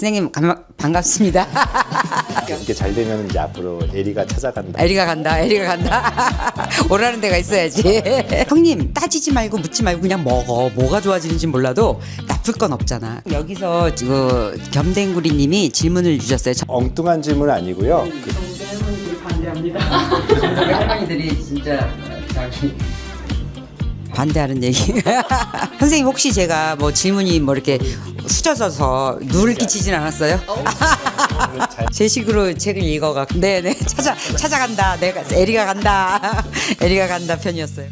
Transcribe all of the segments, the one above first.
선생님 감- 반갑습니다. 이게 잘 되면 이제 앞으로 에리가 찾아간다. 에리가 간다. 에리가 간다. 오라는 데가 있어야지. 형님 따지지 말고 묻지 말고 그냥 먹어. 뭐가 좋아지는지 몰라도 나쁠 건 없잖아. 여기서 그 겸댕구리 님이 질문을 주셨어요. 저- 엉뚱한 질문 아니고요. 그 할머니들이 진짜 자기 반대하는 얘기. 선생님 혹시 제가 뭐 질문이 뭐 이렇게 수저져서 누를 끼치진 않았어요? 제 식으로 책을 읽어가. 네네 찾아 찾아간다. 내가 에리가 간다. 에리가 간다 편이었어요.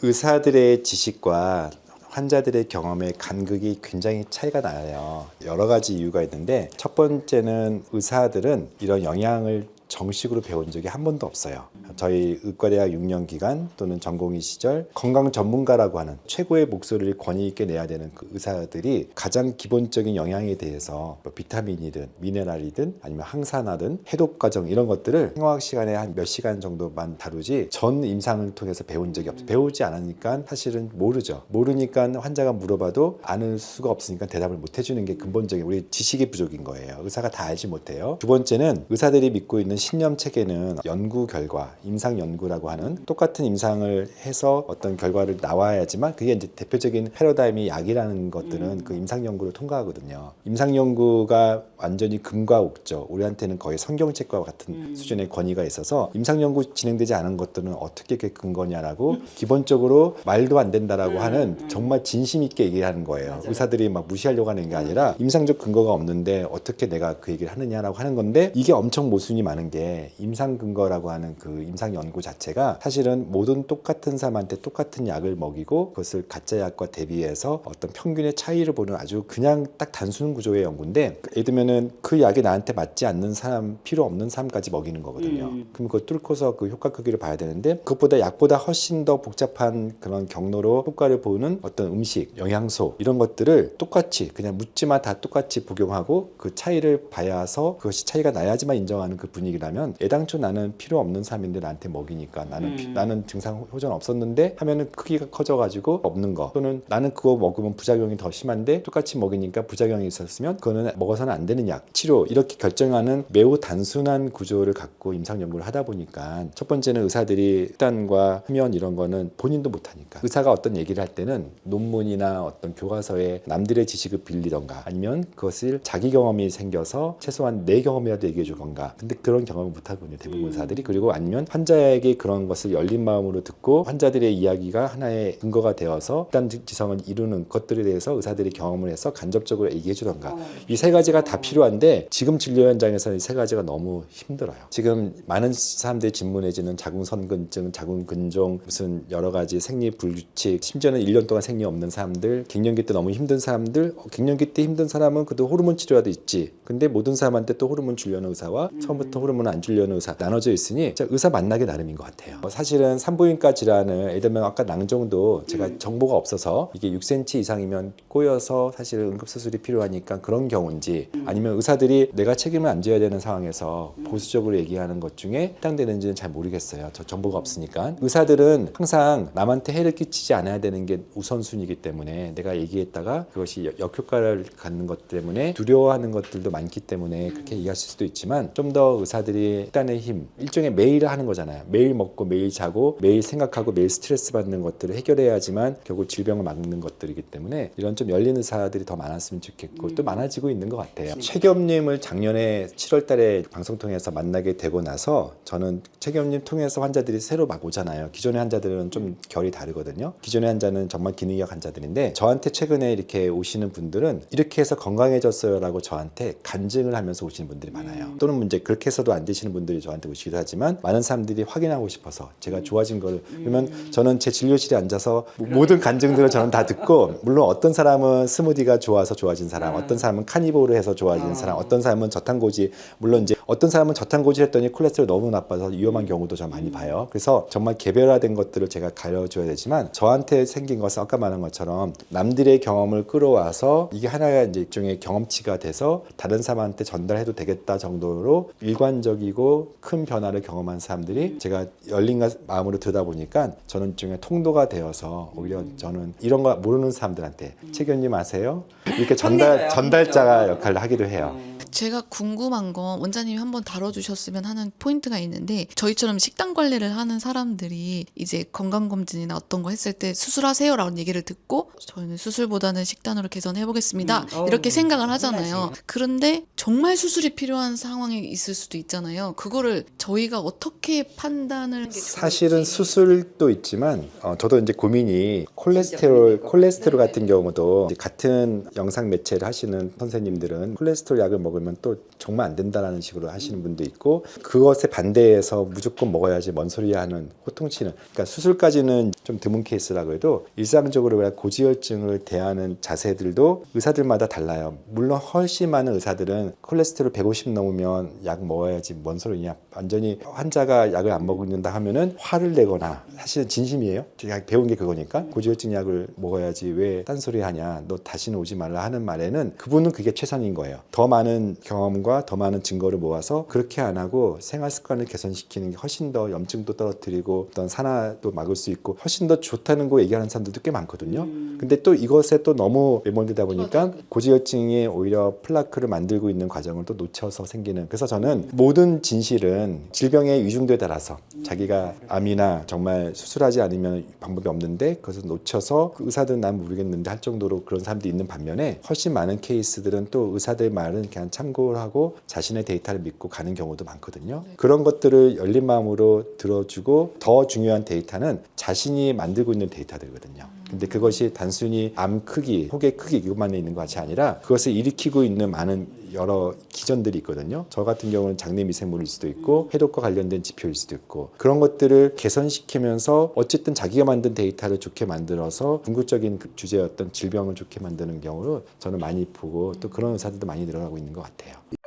의사들의 지식과 환자들의 경험의 간극이 굉장히 차이가 나요. 여러 가지 이유가 있는데 첫 번째는 의사들은 이런 영양을 정식으로 배운 적이 한 번도 없어요. 저희 의과대학 6년 기간 또는 전공의 시절 건강 전문가라고 하는 최고의 목소리를 권위 있게 내야 되는 그 의사들이 가장 기본적인 영양에 대해서 뭐 비타민이든 미네랄이든 아니면 항산화든 해독 과정 이런 것들을 생화학 시간에 한 몇 시간 정도만 다루지 전 임상을 통해서 배운 적이 없어요. 배우지 않으니까 사실은 모르죠. 모르니까 환자가 물어봐도 아는 수가 없으니까 대답을 못 해주는 게 근본적인 우리 지식의 부족인 거예요. 의사가 다 알지 못해요. 두 번째는 의사들이 믿고 있는 신념 체계는 연구 결과, 임상 연구라고 하는 똑같은 임상을 해서 어떤 결과를 나와야지만 그게 이제 대표적인 패러다임이 약이라는 것들은 그 임상 연구를 통과하거든요. 임상 연구가 완전히 금과 옥죠. 우리한테는 거의 성경책과 같은 수준의 권위가 있어서 임상 연구 진행되지 않은 것들은 어떻게 그 근거냐라고 기본적으로 말도 안 된다라고 하는 정말 진심 있게 얘기하는 거예요. 의사들이 막 무시하려고 하는 게 아니라 임상적 근거가 없는데 어떻게 내가 그 얘기를 하느냐라고 하는 건데 이게 엄청 모순이 많은 게 임상 근거라고 하는 그 임상 연구 자체가 사실은 모든 똑같은 사람한테 똑같은 약을 먹이고 그것을 가짜 약과 대비해서 어떤 평균의 차이를 보는 아주 그냥 딱 단순 구조의 연구인데 예를 들면은 그 약이 나한테 맞지 않는 사람 필요 없는 사람까지 먹이는 거거든요. 그럼 그거 뚫고서 그 효과 크기를 봐야 되는데 그것보다 약보다 훨씬 더 복잡한 그런 경로로 효과를 보는 어떤 음식, 영양소 이런 것들을 똑같이 그냥 묻지마 다 똑같이 복용하고 그 차이를 봐야서 그것이 차이가 나야지만 인정하는 그 분위기 라면 애당초 나는 필요 없는 사람인데 나한테 먹이니까 나는 피- 나는 증상 호전 없었는데 하면은 크기가 커져가지고 없는 거. 또는 나는 그거 먹으면 부작용이 더 심한데 똑같이 먹이니까 부작용이 있었으면 그거는 먹어서는 안 되는 약 치료 이렇게 결정하는 매우 단순한 구조를 갖고 임상 연구를 하다 보니까 첫 번째는 의사들이 식단과 수면 이런 거는 본인도 못하니까. 의사가 어떤 얘기를 할 때는 논문이나 어떤 교과서에 남들의 지식을 빌리던가 아니면 그것을 자기 경험이 생겨서 최소한 내 경험이라도 얘기해 주건가. 근데 그런 경험을 못하거든요 대부분 의사들이. 그리고 아니면 환자에게 그런 것을 열린 마음으로 듣고 환자들의 이야기가 하나의 근거가 되어서 식단 지성을 이루는 것들에 대해서 의사들이 경험을 해서 간접적으로 얘기해 주던가. 이 세 가지가 다 필요한데 지금 진료 현장에서는 이 세 가지가 너무 힘들어요. 지금 많은 사람들이 진문해지는 자궁선근증, 자궁근종, 무슨 여러 가지 생리 불규칙, 심지어는 1년 동안 생리 없는 사람들, 갱년기 때 너무 힘든 사람들, 어, 갱년기 때 힘든 사람은 그래도 호르몬 치료라도 있지. 근데 모든 사람한테 또 호르몬 주려는 의사와 처음부터 호르몬 안 주려는 의사 나눠져 있으니 의사 만나기 나름인 것 같아요. 어, 사실은 산부인과 질환을 예를 들면 아까 낭정도 제가 정보가 없어서 이게 6cm 이상이면 꼬여서 사실 응급수술이 필요하니까 그런 경우인지 아니면 의사들이 내가 책임을 안 져야 되는 상황에서 보수적으로 얘기하는 것 중에 해당되는지는 잘 모르겠어요. 저 정보가 없으니까. 의사들은 항상 남한테 해를 끼치지 않아야 되는 게 우선순위이기 때문에 내가 얘기했다가 그것이 역- 역효과를 갖는 것 때문에 두려워하는 것들도 많기 때문에 그렇게 얘기하실 수도 있지만 좀 더 의사들 이 식단의 힘, 일종의 매일 하는 거잖아요. 매일 먹고 매일 자고 매일 생각하고 매일 스트레스 받는 것들을 해결해야지만 결국 질병을 막는 것들이기 때문에 이런 좀 열린 의사들이 더 많았으면 좋겠고 또 많아지고 있는 것 같아요. 최겸님을 작년에 7월달에 방송 통해서 만나게 되고 나서 저는 최겸님 통해서 환자들이 새로 막 오잖아요. 기존의 환자들은 좀 결이 다르거든요. 기존의 환자는 정말 기능약 환자들인데 저한테 최근에 이렇게 오시는 분들은 이렇게 해서 건강해졌어요라고 저한테 간증을 하면서 오시는 분들이 많아요. 또는 문제 그렇게 해서도 안 되시는 분들이 저한테 오시기도 하지만 많은 사람들이 확인하고 싶어서 제가 좋아진 걸 그러면 저는 제 진료실에 앉아서 모든 간증들을 저는 다 듣고 물론 어떤 사람은 스무디가 좋아서 좋아진 사람, 어떤 사람은 카니보를 해서 좋아진 사람, 어떤 사람은 저탄고지 물론 이제 어떤 사람은 저탄고지 했더니 콜레스테롤 너무 나빠서 위험한 경우도 저 많이 봐요. 그래서 정말 개별화된 것들을 제가 가려줘야 되지만 저한테 생긴 것은 아까 말한 것처럼 남들의 경험을 끌어와서 이게 하나가 이제 일종의 경험치가 돼서 다른 사람한테 전달해도 되겠다 정도로 일관 낙관적이고 큰 변화를 경험한 사람들이 제가 열린 가- 마음으로 들다 보니까 저는 중에 통도가 되어서 오히려 저는 이런 거 모르는 사람들한테 최견님 아세요? 이렇게 전달 전달자가. 역할을 하기도 해요. 제가 궁금한 건 원장님이 한번 다뤄주셨으면 하는 포인트가 있는데 저희처럼 식단 관리를 하는 사람들이 이제 건강검진이나 어떤 거 했을 때 수술하세요라는 얘기를 듣고 저희는 수술보다는 식단으로 개선해 보겠습니다. 음, 어우, 이렇게 생각을 하잖아요. 그런데 정말 수술이 필요한 상황이 있을 수도 있잖아요. 그거를 저희가 어떻게 판단을 사실은 수술도 있지만 어, 저도 이제 고민이 콜레스테롤 콜레스테롤 같은 경우도 이제 같은 영상 매체를 하시는 선생님들은 콜레스테롤 약을 먹 으면 또 정말 안 된다라는 식으로 하시는 분도 있고 그것에 반대해서 무조건 먹어야지 뭔 소리야 하는 호통치는 그러니까 수술까지는 좀 드문 케이스라고 해도 일상적으로 왜 고지혈증을 대하는 자세들도 의사들마다 달라요. 물론 훨씬 많은 의사들은 콜레스테롤 150 넘으면 약 먹어야지 뭔 소리냐. 완전히 환자가 약을 안 먹는다 하면은 화를 내거나 사실은 진심이에요. 제가 배운 게 그거니까 고지혈증 약을 먹어야지 왜 딴소리 하냐. 너 다시는 오지 말라 하는 말에는 그분은 그게 최선인 거예요. 더 많은 경험과 더 많은 증거를 모아서 그렇게 안 하고 생활 습관을 개선시키는 게 훨씬 더 염증도 떨어뜨리고 어떤 산화도 막을 수 있고 훨씬 더 좋다는 거 얘기하는 사람들도 꽤 많거든요. 근데 또 이것에 또 너무 매몰되다 보니까 고지혈증이 오히려 플라크를 만들고 있는 과정을 또 놓쳐서 생기는. 그래서 저는 모든 진실은 질병의 위중도에 따라서 자기가 암이나 정말 수술하지 않으면 방법이 없는데 그것을 놓쳐서 그 의사들은 난 모르겠는데 할 정도로 그런 사람들이 있는 반면에 훨씬 많은 케이스들은 또 의사들 말은 그냥 참고를 하고 자신의 데이터를 믿고 가는 경우도 많거든요. 그런 것들을 열린 마음으로 들어주고 더 중요한 데이터는 자신이 만들고 있는 데이터들거든요. 근데 그것이 단순히 암 크기, 혹의 크기 이것만 있는 것이 아니라 그것을 일으키고 있는 많은 여러 기전들이 있거든요. 저 같은 경우는 장내 미생물일 수도 있고 해독과 관련된 지표일 수도 있고 그런 것들을 개선시키면서 어쨌든 자기가 만든 데이터를 좋게 만들어서 궁극적인 그 주제였던 질병을 좋게 만드는 경우를 저는 많이 보고 또 그런 의사들도 많이 늘어나고 있는 것 같아요.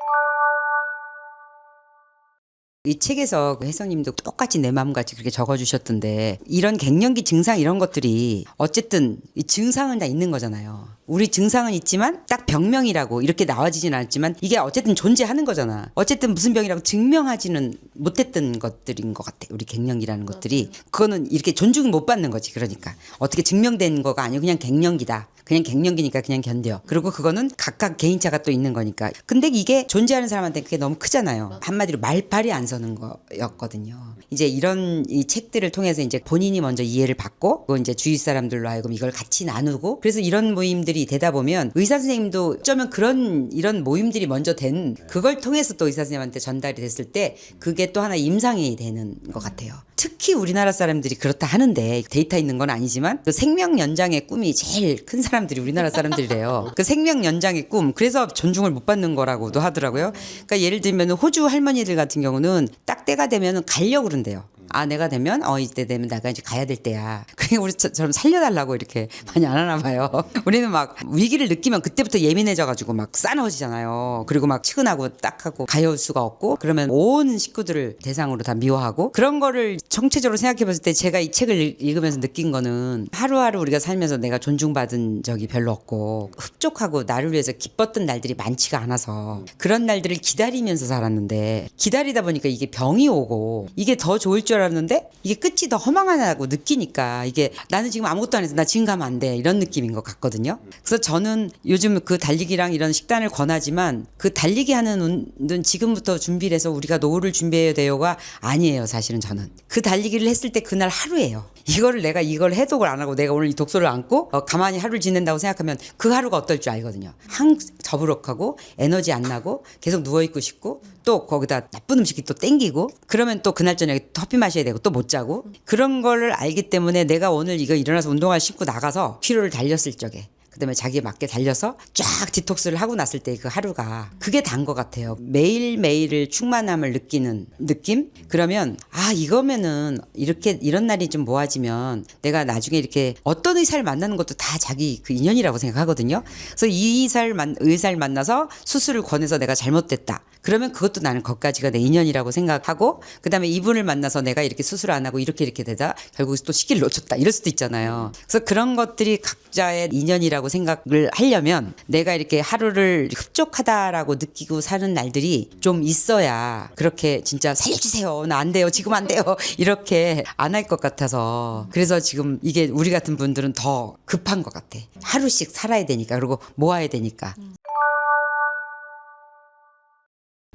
이 책에서 그 혜성님도 똑같이 내 마음같이 그렇게 적어주셨던데 이런 갱년기 증상 이런 것들이 어쨌든 이 증상은 다 있는 거잖아요. 우리 증상은 있지만 딱 병명이라고 이렇게 나와지진 않지만 이게 어쨌든 존재하는 거잖아. 어쨌든 무슨 병이라고 증명하지는 못했던 것들인 것 같아. 우리 갱년기라는 것들이 그거는 이렇게 존중 못 받는 거지. 그러니까 어떻게 증명된 거가 아니고 그냥 갱년기다. 그냥 갱년기니까 그냥 견뎌. 그리고 그거는 각각 개인차가 또 있는 거니까. 근데 이게 존재하는 사람한테 그게 너무 크잖아요. 한마디로 말팔이 안 서는 거였거든요. 이제 이런 이 책들을 통해서 이제 본인이 먼저 이해를 받고 그 이제 주위 사람들로 하여금 이걸 같이 나누고 그래서 이런 모임들 이 되다 보면 의사 선생님도 어쩌면 그런 이런 모임들이 먼저 된 그걸 통해서 또 의사 선생님한테 전달이 됐을 때 그게 또 하나 임상이 되는 것 같아요. 특히 우리나라 사람들이 그렇다 하는데 데이터 있는 건 아니지만 그 생명 연장의 꿈이 제일 큰 사람들이 우리나라 사람들이래요. 그 생명 연장의 꿈 그래서 존중을 못 받는 거라고도 하더라고요. 그러니까 예를 들면 호주 할머니들 같은 경우는 딱 때가 되면 가려고 그런대요. 아 내가 되면 어 이때 되면 내가 이제 가야 될 때야. 그러니까 우리처럼 살려달라고 이렇게 많이 안 하나 봐요. 우리는 막 위기를 느끼면 그때부터 예민해져가지고 막 싸너지잖아요. 그리고 막 치근하고 딱하고 가여울 수가 없고 그러면 온 식구들을 대상으로 다 미워하고 그런 거를 총체적으로 생각해봤을 때 제가 이 책을 읽- 읽으면서 느낀 거는 하루하루 우리가 살면서 내가 존중받은 적이 별로 없고 흡족하고 나를 위해서 기뻤던 날들이 많지가 않아서 그런 날들을 기다리면서 살았는데 기다리다 보니까 이게 병이 오고 이게 더 좋을 줄 알았는데 이게 끝이 더 허망하다고 느끼니까 이게 나는 지금 아무것도 안 해서 나 지금 가면 안 돼 이런 느낌인 것 같거든요. 그래서 저는 요즘 그 달리기랑 이런 식단을 권하지만 그 달리기 하는 운동 지금부터 준비를 해서 우리가 노후를 준비해야 돼요가 아니에요 사실은 저는 그 달리기를 했을 때 그날 하루예요. 이거를 내가 이걸 해독을 안 하고 내가 오늘 이 독소를 안고 어, 가만히 하루를 지낸다고 생각하면 그 하루가 어떨 줄 알거든요. 항 저부럭하고 에너지 안 나고 계속 누워 있고 싶고 또 거기다 나쁜 음식이 또 땡기고 그러면 또 그날 저녁에 커피 마셔야 되고 또 못 자고 그런 거를 알기 때문에 내가 오늘 이거 일어나서 운동화 신고 나가서 키로를 달렸을 적에 그다음에 자기에 맞게 달려서 쫙 디톡스를 하고 났을 때 그 하루가 그게 단 것 같아요. 매일 매일을 충만함을 느끼는 느낌? 그러면 아 이거면은 이렇게 이런 날이 좀 모아지면 내가 나중에 이렇게 어떤 의사를 만나는 것도 다 자기 그 인연이라고 생각하거든요. 그래서 이 의사를 만 의사를 만나서 수술을 권해서 내가 잘못됐다. 그러면 그것도 나는 거기까지가 내 인연이라고 생각하고 그다음에 이분을 만나서 내가 이렇게 수술 안 하고 이렇게 이렇게 되다 결국 또 시기를 놓쳤다 이럴 수도 있잖아요. 그래서 그런 것들이 각자의 인연이라고 생각을 하려면 내가 이렇게 하루를 흡족하다라고 느끼고 사는 날들이 좀 있어야 그렇게 진짜 살려주세요. 나 안 돼요. 지금 안 돼요. 이렇게 안 할 것 같아서 그래서 지금 이게 우리 같은 분들은 더 급한 것 같아. 하루씩 살아야 되니까 그리고 모아야 되니까.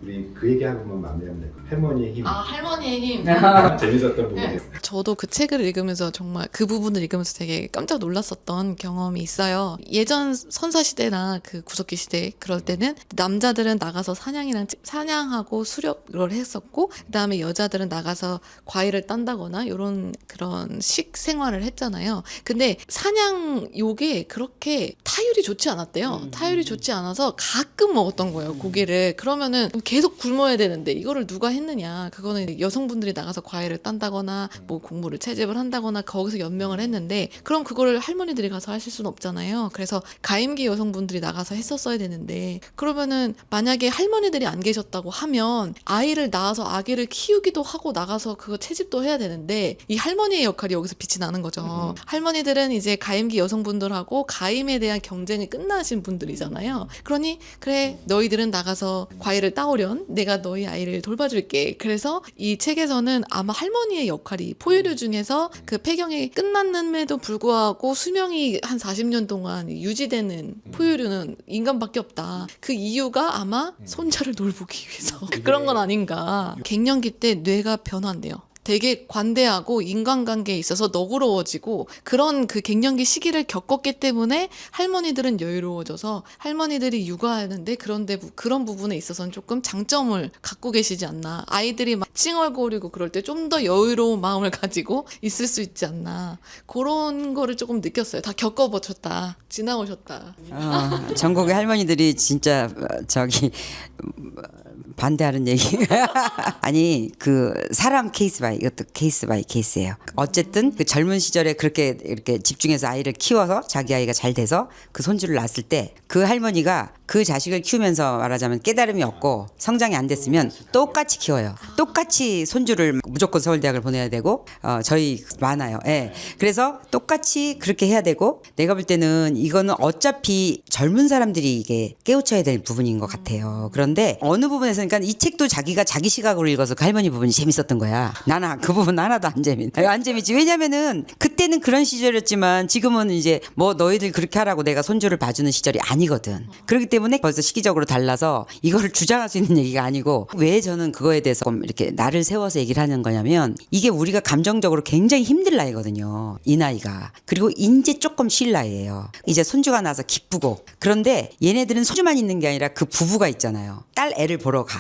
우리 그 얘기하고만 마무리하면 될것 같아요. 할머니의 힘. 아 할머니의 힘. 재밌었던 부분이 저도 그 책을 읽으면서 정말 그 부분을 읽으면서 되게 깜짝 놀랐었던 경험이 있어요. 예전 선사 시대나 그 구석기 시대 그럴 때는 남자들은 나가서 사냥이랑 찌- 사냥하고 수렵을 했었고 그다음에 여자들은 나가서 과일을 딴다거나 이런 그런 식 생활을 했잖아요. 근데 사냥 요게 그렇게 타율이 좋지 않았대요. 타율이 좋지 않아서 가끔 먹었던 거예요. 고기를. 그러면은 계속 굶어야 되는데 이거를 누가 했느냐? 그거는 여성분들이 나가서 과일을 딴다거나 뭐 공부를 채집을 한다거나 거기서 연명을 했는데 그럼 그거를 할머니들이 가서 하실 수는 없잖아요. 그래서 가임기 여성분들이 나가서 했었어야 되는데 그러면은 만약에 할머니들이 안 계셨다고 하면 아이를 낳아서 아기를 키우기도 하고 나가서 그거 채집도 해야 되는데 이 할머니의 역할이 여기서 빛이 나는 거죠. 할머니들은 이제 가임기 여성분들하고 가임에 대한 경쟁이 끝나신 분들이잖아요. 그러니 그래 너희들은 나가서 과일을 따오 련 내가 너희 아이를 돌봐줄게. 그래서 이 책에서는 아마 할머니의 역할이 포유류 중에서 그 폐경이 끝났음에도 불구하고 수명이 한 40년 동안 유지되는 포유류는 인간밖에 없다. 그 이유가 아마 손자를 돌보기 위해서 그런 건 아닌가. 갱년기 때 뇌가 변화한대요. 되게 관대하고 인간관계에 있어서 너그러워지고 그런 그 갱년기 시기를 겪었기 때문에 할머니들은 여유로워져서 할머니들이 육아하는데 그런데 부- 그런 부분에 있어서는 조금 장점을 갖고 계시지 않나. 아이들이 막 찡얼거리고 그럴 때 좀 더 여유로운 마음을 가지고 있을 수 있지 않나. 그런 거를 조금 느꼈어요. 다 겪어보셨다. 지나오셨다. 어, 전국의 할머니들이 진짜 어, 저기 음, 반대하는 얘기. 아니 그 사람 케이스 바이 이것도 케이스 바이 케이스예요. 어쨌든 그 젊은 시절에 그렇게 이렇게 집중해서 아이를 키워서 자기 아이가 잘 돼서 그 손주를 낳았을 때 그 할머니가 그 자식을 키우면서 말하자면 깨달음이 없고 성장이 안 됐으면 똑같이 키워요. 똑같이 손주를 무조건 서울대학을 보내야 되고 어, 저희 많아요. 예. 그래서 똑같이 그렇게 해야 되고 내가 볼 때는 이거는 어차피 젊은 사람들이 이게 깨우쳐야 될 부분인 것 같아요. 그런데 어느 부분에서 그러니까 이 책도 자기가 자기 시각으로 읽어서 그 할머니 부분이 재밌었던 거야. 나는 그 부분 하나도 안 재밌. 안 재밌지. 왜냐면은 그때는 그런 시절이었지만 지금은 이제 뭐 너희들 그렇게 하라고 내가 손주를 봐주는 시절이 아니거든. 그렇기 때문에 벌써 시기적으로 달라서 이거를 주장할 수 있는 얘기가 아니고 왜 저는 그거에 대해서 좀 이렇게 나를 세워서 얘기를 하는 거냐면 이게 우리가 감정적으로 굉장히 힘들 나이거든요. 이 나이가. 그리고 이제 조금 쉴 나이예요. 이제 손주가 나서 기쁘고 그런데 얘네들은 손주만 있는 게 아니라 그 부부가 있잖아요. 딸 애를 보러 가.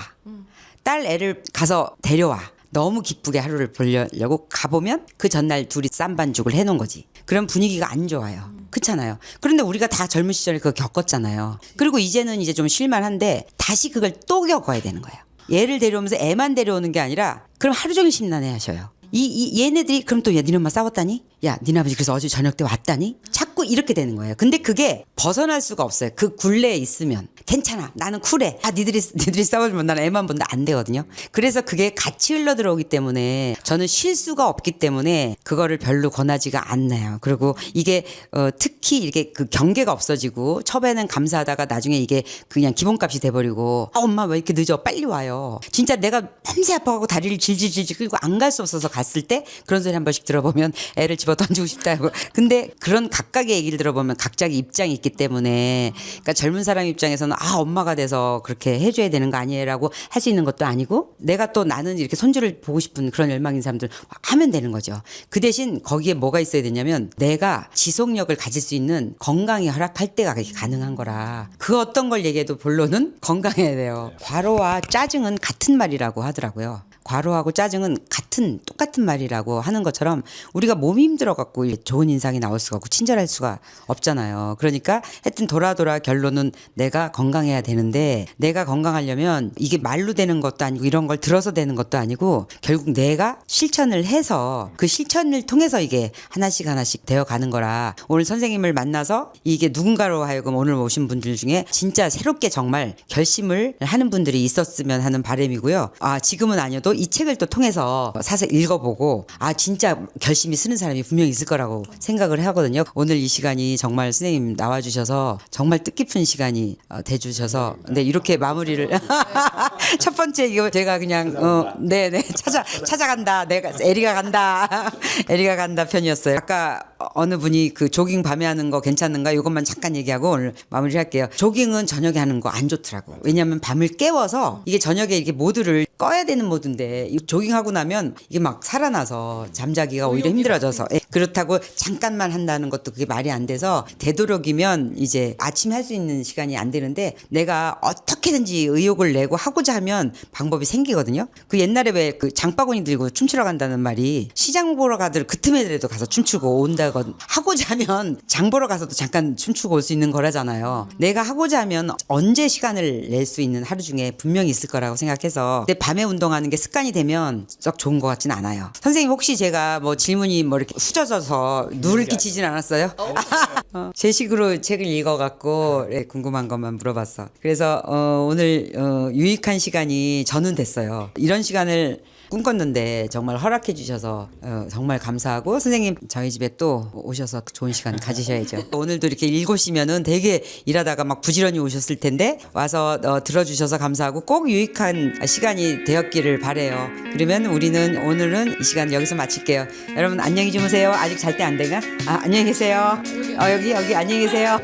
딸 애를 가서 데려와. 너무 기쁘게 하루를 보려고 가보면 그 전날 둘이 쌈 반죽을 해놓은 거지. 그럼 분위기가 안 좋아요. 그렇잖아요. 그런데 우리가 다 젊은 시절에 그거 겪었잖아요. 그리고 이제는 이제 좀 쉴만한데 다시 그걸 또 겪어야 되는 거예요. 얘를 데려오면서 애만 데려오는 게 아니라 그럼 하루 종일 심란해 하셔요. 이, 이 얘네들이 그럼 또 엄마 싸웠다니? 야, 니네 아버지 그래서 어제 저녁 때 왔다니? 자꾸 이렇게 되는 거예요. 근데 그게 벗어날 수가 없어요. 그 굴레에 있으면 괜찮아. 나는 쿨해. 아, 니들이 니들이 싸워주면 나는 애만 본다 안 되거든요. 그래서 그게 같이 흘러 들어오기 때문에 저는 쉴 수가 없기 때문에 그거를 별로 권하지가 않나요. 그리고 이게 어, 특히 이렇게 그 경계가 없어지고 처음에는 감사하다가 나중에 이게 그냥 기본값이 돼버리고 아, 엄마 왜 이렇게 늦어? 빨리 와요. 진짜 내가 밤새 아파가고 다리를 질질질질 끌고 안 갈 수 없어서 갔을 때 그런 소리 한 번씩 들어보면 애를 집어 던지고 싶다고. 근데 그런 각각의 얘기를 들어보면 각자의 입장이 있기 때문에 그러니까 젊은 사람 입장에서는 아 엄마가 돼서 그렇게 해줘야 되는 거 아니에요라고 할 수 있는 것도 아니고 내가 또 나는 이렇게 손주를 보고 싶은 그런 열망인 사람들 하면 되는 거죠. 그 대신 거기에 뭐가 있어야 되냐면 내가 지속력을 가질 수 있는 건강이 허락할 때가 가능한 거라 그 어떤 걸 얘기해도 본론은 건강해야 돼요. 과로와 짜증은 같은 말이라고 하더라고요. 과로하고 짜증은 같은 똑같은 말이라고 하는 것처럼 우리가 몸이 힘들어 갖고 좋은 인상이 나올 수가 없고 친절할 수가 없잖아요. 그러니까 하여튼 돌아 돌아 결론은 내가 건강해야 되는데 내가 건강하려면 이게 말로 되는 것도 아니고 이런 걸 들어서 되는 것도 아니고 결국 내가 실천을 해서 그 실천을 통해서 이게 하나씩 하나씩 되어 가는 거라 오늘 선생님을 만나서 이게 누군가로 하여금 오늘 오신 분들 중에 진짜 새롭게 정말 결심을 하는 분들이 있었으면 하는 바람이고요. 아 지금은 아니어도 이 책을 또 통해서 사서 읽어보고 아 진짜 결심이 쓰는 사람이 분명히 있을 거라고 생각을 하거든요. 오늘 이 시간이 정말 선생님 나와주셔서 정말 뜻깊은 시간이 어, 돼주셔서 근데 이렇게 마무리를 첫 번째 이거 제가 그냥 어, 네네 찾아 찾아간다. 내가 에리가 간다. 에리가 간다 편이었어요. 아까 어느 분이 그 조깅 밤에 하는 거 괜찮은가 이것만 잠깐 얘기하고 오늘 마무리할게요. 조깅은 저녁에 하는 거 안 좋더라고. 왜냐하면 밤을 깨워서 이게 저녁에 이게 모드를 꺼야 되는 모드인데 이 조깅하고 나면 이게 막 살아나서 잠자기가 오히려 힘들어져서 예, 그렇다고 잠깐만 한다는 것도 그게 말이 안 돼서 되도록이면 이제 아침 할 수 있는 시간이 안 되는데 내가 어떻게든지 의욕을 내고 하고자 하면 방법이 생기거든요. 그 옛날에 왜 그 장바구니 들고 춤추러 간다는 말이 시장 보러 가들 그 틈에라도 가서 춤추고 온다 고 하고자 하면 장 보러 가서도 잠깐 춤추고 올 수 있는 거라잖아요. 내가 하고자 하면 언제 시간을 낼 수 있는 하루 중에 분명히 있을 거라고 생각해서 근데 밤에 운동하는 게 습관이 되면 썩 좋은 것 같진 않아요. 선생님 혹시 제가 뭐 질문이 뭐 이렇게 후져져서 누를 끼치진 않았어요? 어, 제 식으로 책을 읽어갖고 예, 궁금한 것만 물어봤어. 그래서 어, 오늘 어, 유익한 시간이 저는 됐어요. 이런 시간을 꿈꿨는데 정말 허락해 주셔서 어, 정말 감사하고 선생님 저희 집에 또 오셔서 좋은 시간 가지셔야죠. 오늘도 이렇게 일곱시면은 되게 일하다가 막 부지런히 오셨을 텐데 와서 어, 들어주셔서 감사하고 꼭 유익한 시간이 되었기를 바래요. 그러면 우리는 오늘은 이 시간 여기서 마칠게요. 여러분 안녕히 주무세요. 아직 잘 때 안 되나? 아 안녕히 계세요. 어, 여기 여기 안녕히 계세요.